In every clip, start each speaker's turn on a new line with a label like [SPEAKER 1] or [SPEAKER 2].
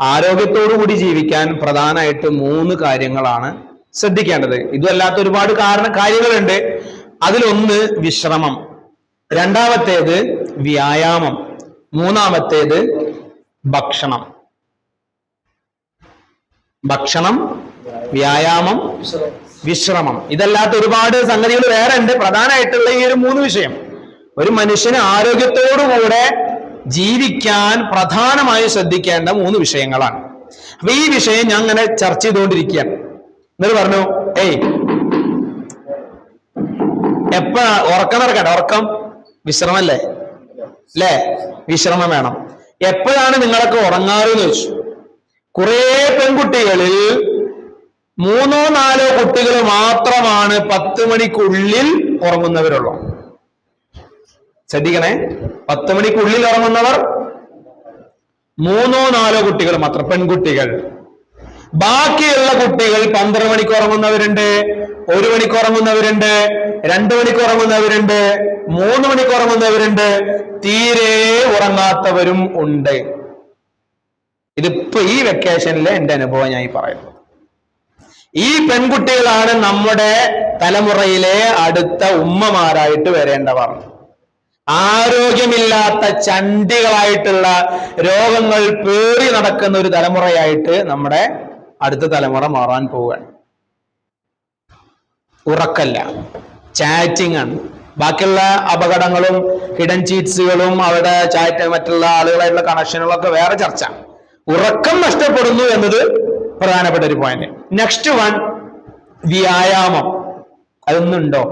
[SPEAKER 1] ആരോഗ്യത്തോടു കൂടി ജീവിക്കാൻ പ്രധാനമായിട്ട് മൂന്ന് കാര്യങ്ങളാണ് ശ്രദ്ധിക്കേണ്ടത്. ഇതുമല്ലാത്ത ഒരുപാട് കാരണ കാര്യങ്ങളുണ്ട്. അതിലൊന്ന് വിശ്രമം. രണ്ടാമത്തേത് വ്യായാമം. മൂന്നാമത്തേത് ഭക്ഷണം. ഭക്ഷണം വ്യായാമം വിശ്രമം. ഇതല്ലാത്ത ഒരുപാട് സംഗതികൾ വേറെ ഉണ്ട് പ്രധാനമായിട്ടുള്ള ഈ ഒരു മൂന്ന് വിഷയം. ഒരു മനുഷ്യന് ആരോഗ്യത്തോടുകൂടെ ജീവിക്കാൻ പ്രധാനമായും ശ്രദ്ധിക്കേണ്ട മൂന്ന് വിഷയങ്ങളാണ്. അപ്പൊ ഈ വിഷയം ഞാൻ അങ്ങനെ ചർച്ച ചെയ്തുകൊണ്ടിരിക്കുകയാണ്. എന്നിട്ട് പറഞ്ഞു ഏയ് എപ്പഴ ഉറക്കം നടക്കട്ടെ ഉറക്കം വിശ്രമല്ലേ? അല്ലേ വിശ്രമം വേണം. എപ്പോഴാണ് നിങ്ങളൊക്കെ ഉറങ്ങാറ് എന്ന് ചോദിച്ചു. കുറേ പെൺകുട്ടികളിൽ മൂന്നോ നാലോ കുട്ടികൾ മാത്രമാണ് പത്ത് മണിക്കുള്ളിൽ ഉറങ്ങുന്നവരുള്ളൂ. ശ്രദ്ധിക്കണേ. പത്ത് മണിക്കുള്ളിൽ ഉറങ്ങുന്നവർ മൂന്നോ നാലോ കുട്ടികൾ മാത്രം പെൺകുട്ടികൾ. ബാക്കിയുള്ള കുട്ടികൾ പന്ത്രണ്ട് മണിക്ക് ഉറങ്ങുന്നവരുണ്ട് ഒരു മണിക്ക് ഉറങ്ങുന്നവരുണ്ട് രണ്ടു മണിക്ക് ഉറങ്ങുന്നവരുണ്ട് മൂന്ന് മണിക്ക് ഉറങ്ങുന്നവരുണ്ട്. തീരെ ഉറങ്ങാത്തവരും ഉണ്ട്. ഇതിപ്പോ ഈ വെക്കേഷനിലെ എന്റെ അനുഭവം ഞാൻ പറയുന്നു. ഈ പെൺകുട്ടികളാണ് നമ്മുടെ തലമുറയിലെ അടുത്ത ഉമ്മമാരായിട്ട് വരേണ്ടവർ. ആരോഗ്യമില്ലാത്ത ചണ്ടികളായിട്ടുള്ള രോഗങ്ങൾ പേറി നടക്കുന്ന ഒരു തലമുറയായിട്ട് നമ്മുടെ അടുത്ത തലമുറ മാറാൻ പോവുകയാണ്. ഉറക്കല്ല ചാറ്റിംഗ് ആണ്. ബാക്കിയുള്ള അപകടങ്ങളും ഹിഡൻ ചീറ്റ്സുകളും അവിടെ ചാറ്റ് മറ്റുള്ള ആളുകളായിട്ടുള്ള കണക്ഷനുകളൊക്കെ വേറെ ചർച്ച. ഉറക്കം നഷ്ടപ്പെടുന്നു എന്നത് പ്രധാനപ്പെട്ട ഒരു പോയിന്റ് നെക്സ്റ്റ് വൺ വ്യായാമം. അതൊന്നുണ്ടോ?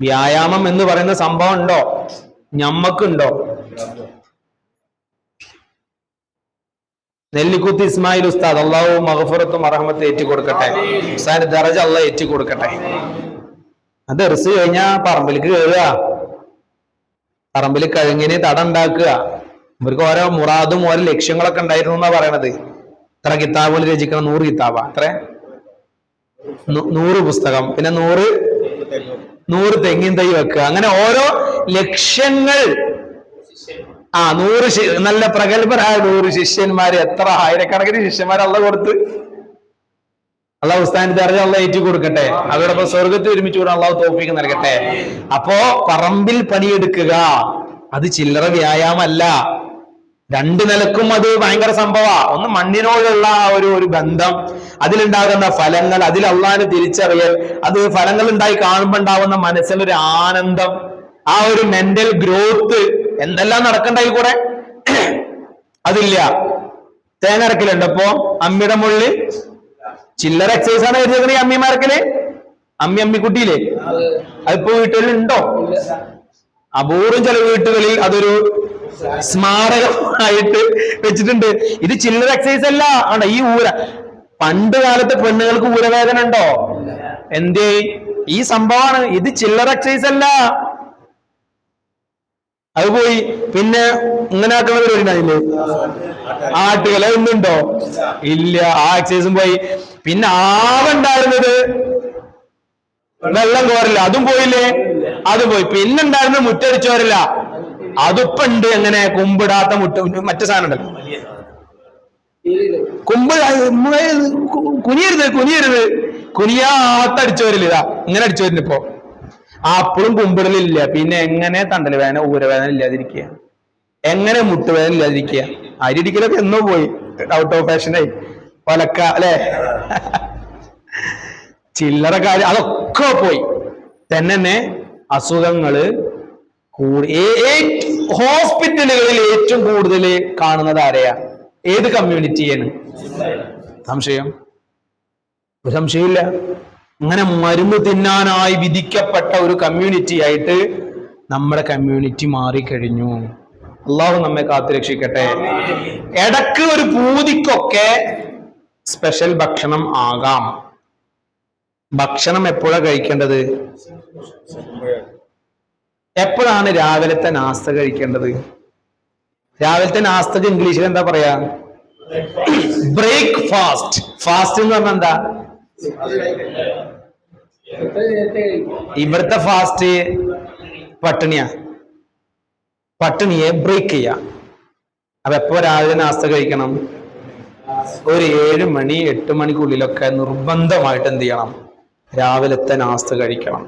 [SPEAKER 1] വ്യായാമം എന്ന് പറയുന്ന സംഭവം ഉണ്ടോ? ഞമ്മക്കുണ്ടോ? നെല്ലിക്കുത്ത് ഇസ്മായിൽ ഉസ്താദ് അള്ളാഹു മഹഫുറത്തും അറഹമത്ത് ഏറ്റുകൊടുക്കട്ടെ. ഉസ്താദിന്റെ ദറജ അള്ള ഏറ്റുകൊടുക്കട്ടെ. അത് എറിസ് കഴിഞ്ഞാ പറമ്പിലേക്ക് കയറുക പറമ്പിൽ കഴുങ്ങിന് തട ഉണ്ടാക്കുക ഇവർക്ക് ഓരോ മുറാദും ഓരോ ലക്ഷ്യങ്ങളൊക്കെ ഉണ്ടായിരുന്നു എന്നാ പറയണത്. ഇത്ര കിതാബുകൾ രചിക്കണം നൂറ് കിതാബ. അത്ര? നൂറ് പുസ്തകം. പിന്നെ നൂറ് നൂറ് തെങ്ങിൻ തൈ വെക്കുക. അങ്ങനെ ഓരോ ലക്ഷ്യങ്ങൾ. ആ നൂറ് നല്ല പ്രഗത്ഭരായ നൂറ് ശിഷ്യന്മാര് എത്ര ആയിരക്കണക്കിന് ശിഷ്യന്മാർ അള്ള കൊടുത്ത്. അള്ളാഹു ഉസ്താനിന്റെ അറിഞ്ഞ അള്ള ഏറ്റു കൊടുക്കട്ടെ. അവരോടൊപ്പം സ്വർഗത്തിൽ ഒരുമിച്ച് കൂടെ അള്ളാഹു തോപ്പിക്ക് നൽകട്ടെ. അപ്പോ പറമ്പിൽ പണിയെടുക്കുക അത് ചില്ലറ വ്യായാമല്ല. രണ്ട് നിലക്കും അത് ഭയങ്കര സംഭവ. ഒന്ന് മണ്ണിനോടുള്ള ആ ഒരു ഒരു ബന്ധം. അതിലുണ്ടാകുന്ന ഫലങ്ങൾ അതിൽ അള്ളാഹിനെ തിരിച്ചറിയൽ. അത് ഫലങ്ങൾ ഉണ്ടായി കാണുമ്പോൾ ഉണ്ടാവുന്ന മനസ്സിലൊരു ആനന്ദം ആ ഒരു മെന്റൽ ഗ്രോത്ത് എന്തെല്ലാം നടക്കണ്ടായി കൂടെ? അതില്ല. തേങ്ങ ഇറക്കലുണ്ട് അപ്പോ അമ്മിയുടെ മുള്ളിൽ ചില്ലറ എക്സസൈസ് ആണ് വരുന്നത് ഈ അമ്മിമാർക്കൽ. അമ്മി അമ്മിക്കുട്ടിയില്ലേ അതിപ്പോ വീട്ടുകളിൽ ഉണ്ടോ അപൂർവം ചില വീട്ടുകളിൽ അതൊരു സ്മാരകമായിട്ട് വെച്ചിട്ടുണ്ട്. ഇത് ചില്ലറ എക്സസൈസ് അല്ല. ആണ്? ഈ ഊര. പണ്ട് കാലത്ത് പെണ്ണുകൾക്ക് ഊരവേദന ഉണ്ടോ? എന്തേ? ഈ സംഭവമാണ്. ഇത് ചില്ലറ എക്സസൈസ് അല്ല. അത് പോയി. പിന്നെ ഇങ്ങനെ ആക്കുന്ന പരിപാടി ഉണ്ടായില്ലേ ആട്ടുകല ഒന്നുണ്ടോ ഇല്ല. ആ എക്സസൈസും പോയി. പിന്നെ ആവുണ്ടായിരുന്നത് വെള്ളം കോരില്ല അതും പോയില്ലേ? അത് പോയി. പിന്നെ ഉണ്ടായിരുന്നത് മുറ്റടിച്ചോരില്ല അതിപ്പുണ്ട് എങ്ങനെ? കുമ്പിടാത്ത മുട്ട മറ്റു സാധനം ഉണ്ടല്ലോ. കുമ്പ് കുനിയരുത് കുനിയരുത്. കുനിയരുത് കുനിയാത്തടിച്ചോരില്ല ഇതാ ഇങ്ങനെ അടിച്ചോരുന്നു ഇപ്പൊ. ഇപ്പോ അപ്പോഴും കുമ്പിടലില്ല പിന്നെ എങ്ങനെ തണ്ടൽ വേദന ഊരവേദന ഇല്ലാതിരിക്കുക എങ്ങനെ മുട്ടുവേദന ഇല്ലാതിരിക്കുക അരിടിക്കലൊക്കെ എന്നോ പോയി. ഔട്ട് ഓഫ് ഫാഷനായി വലക്ക അല്ലെ? ചില്ലറ കാര്യം അതൊക്കെ പോയി. തന്നെ അസുഖങ്ങൾ ഹോസ്പിറ്റലുകളിൽ ഏറ്റവും കൂടുതൽ കാണുന്നത് ആരെയാ? ഏത് കമ്മ്യൂണിറ്റിയാണ് സംശയം? ഒരു സംശയമില്ല അങ്ങനെ മരുന്ന് തിന്നാനായി വിധിക്കപ്പെട്ട ഒരു കമ്മ്യൂണിറ്റി ആയിട്ട് നമ്മുടെ കമ്മ്യൂണിറ്റി മാറിക്കഴിഞ്ഞു. അള്ളാഹു നമ്മെ കാത്തുരക്ഷിക്കട്ടെ ഇടയ്ക്ക് ഒരു പൂതിക്കൊക്കെ സ്പെഷ്യൽ ഭക്ഷണം ആകാം. ഭക്ഷണം എപ്പോഴാ കഴിക്കേണ്ടത്? എപ്പോഴാണ് രാവിലത്തെ നാസ്ത കഴിക്കേണ്ടത്? രാവിലത്തെ നാസ്തക്ക് ഇംഗ്ലീഷിൽ എന്താ പറയാ? ബ്രേക്ക് ഫാസ്റ്റ് ഫാസ്റ്റ് എന്ന് പറഞ്ഞാൽ എന്താ? ഇവിടുത്തെ ഫാസ്റ്റ് പട്ടിണിയാ. പട്ടിണിയെ ബ്രേക്ക് ചെയ്യാ. അപ്പൊ എപ്പോ രാവിലെ നാസ്ത കഴിക്കണം? ഒരു ഏഴ് മണി എട്ട് മണിക്കുള്ളിലൊക്കെ നിർബന്ധമായിട്ട് എന്ത് ചെയ്യണം? രാവിലത്തെ നാസ്ത കഴിക്കണം.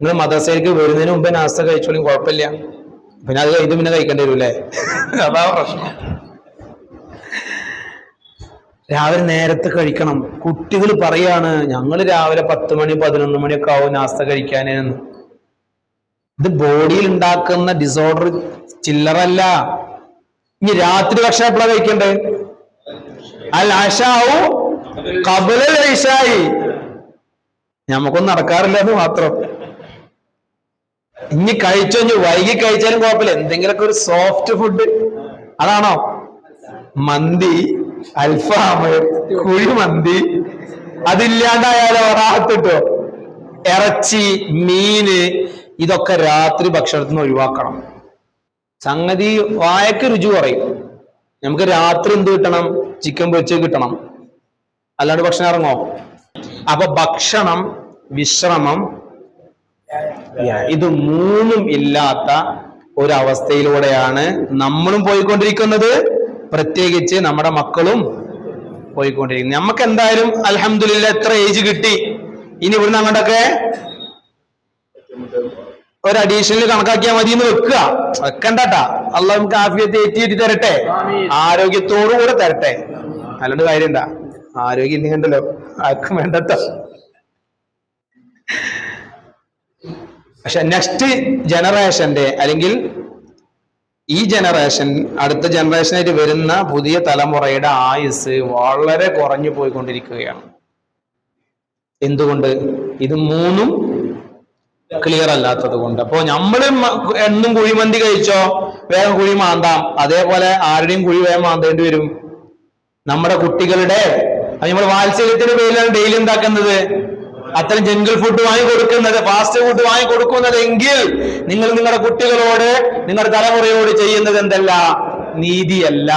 [SPEAKER 1] നിങ്ങൾ മദ്രസയിലേക്ക് വരുന്നതിന് മുമ്പ് നാസ്ത കഴിച്ചോളും കുഴപ്പമില്ല. പിന്നെ അത് കഴിഞ്ഞ് പിന്നെ കഴിക്കേണ്ടി വരും അല്ലേ അതാ പ്രശ്നം. രാവിലെ നേരത്തെ കഴിക്കണം. കുട്ടികൾ പറയാണ് ഞങ്ങൾ രാവിലെ പത്ത് മണി പതിനൊന്ന് മണിയൊക്കെ ആവും നാസ്ത കഴിക്കാനെന്ന് ഇത് ബോഡിയിൽ ഉണ്ടാക്കുന്ന ഡിസോർഡർ ചില്ലറല്ല ഇനി രാത്രി ഭക്ഷണം എപ്പോഴാണ് കഴിക്കണ്ടേ? അൽ ആശാവു കബല ഐഷായി നമുക്കൊന്നും നടക്കാറില്ല എന്ന് മാത്രം. ഇനി കഴിച്ചോ ഇനി വൈകി കഴിച്ചാലും കുഴപ്പമില്ല. എന്തെങ്കിലുമൊക്കെ ഒരു സോഫ്റ്റ് ഫുഡ് അതാണോ? മന്തി. അൽഫാം കുഴിമന്തി അതില്ലാണ്ടായാലോ റാത്തിട്ടോ ഇറച്ചി മീന് ഇതൊക്കെ രാത്രി ഭക്ഷണത്തിൽ നിന്ന് ഒഴിവാക്കണം. സംഗതി വായക്ക് രുചി കുറയും. നമുക്ക് രാത്രി എന്ത് കിട്ടണം? ചിക്കൻ പൊരിച്ച് കിട്ടണം. അല്ലാണ്ട് ഭക്ഷണം ഇറങ്ങോ? അപ്പൊ ഭക്ഷണം വിശ്രമം ഇത് മൂന്നും ഇല്ലാത്ത ഒരവസ്ഥയിലൂടെയാണ് നമ്മളും പോയിക്കൊണ്ടിരിക്കുന്നത്. പ്രത്യേകിച്ച് നമ്മുടെ മക്കളും പോയിക്കൊണ്ടിരിക്കുന്നു. നമുക്ക് എന്തായാലും അലഹമില്ല എത്ര ഏജ് കിട്ടി? ഇനി ഇവിടുന്ന് അങ്ങോട്ടൊക്കെ ഒരു അഡീഷണൽ കണക്കാക്കിയാൽ മതി എന്ന് വെക്കുക. വെക്കണ്ടട്ടാ. അല്ല നമുക്ക് ആഫിയത്ത് ഏറ്റി തരട്ടെ. ആരോഗ്യത്തോടു കൂടെ തരട്ടെ. അല്ലാണ്ട് കാര്യണ്ട. ആരോഗ്യം ഇല്ലെങ്കിണ്ടല്ലോ ആർക്കും വേണ്ടട്ടോ. പക്ഷെ നെക്സ്റ്റ് ജനറേഷന്റെ അല്ലെങ്കിൽ ഈ ജനറേഷൻ അടുത്ത ജനറേഷനായിട്ട് വരുന്ന പുതിയ തലമുറയുടെ ആയുസ് വളരെ കുറഞ്ഞു പോയിക്കൊണ്ടിരിക്കുകയാണ്. എന്തുകൊണ്ട്? ഇത് മൂന്നും ക്ലിയർ അല്ലാത്തത് കൊണ്ട്. അപ്പോ നമ്മൾ എന്നും കുഴിമന്തി കഴിച്ചോ? വേഗം കുഴി മാന്താം. അതേപോലെ ആരുടെയും കുഴി വേഗം മാന്തേണ്ടി വരും. നമ്മുടെ കുട്ടികളുടെ അത് നമ്മൾ വാത്സല്യത്തിന്റെ പേരിലാണ് ഡെയിലി ഉണ്ടാക്കുന്നത് അത്തരം ജംഗിൾ ഫുഡ് വാങ്ങി കൊടുക്കുന്നത് ഫാസ്റ്റ് ഫുഡ് വാങ്ങി കൊടുക്കുന്നത് എങ്കിൽ നിങ്ങൾ നിങ്ങളുടെ കുട്ടികളോട് നിങ്ങളുടെ തലമുറയോട് ചെയ്യുന്നത് എന്തല്ല? നീതിയല്ല.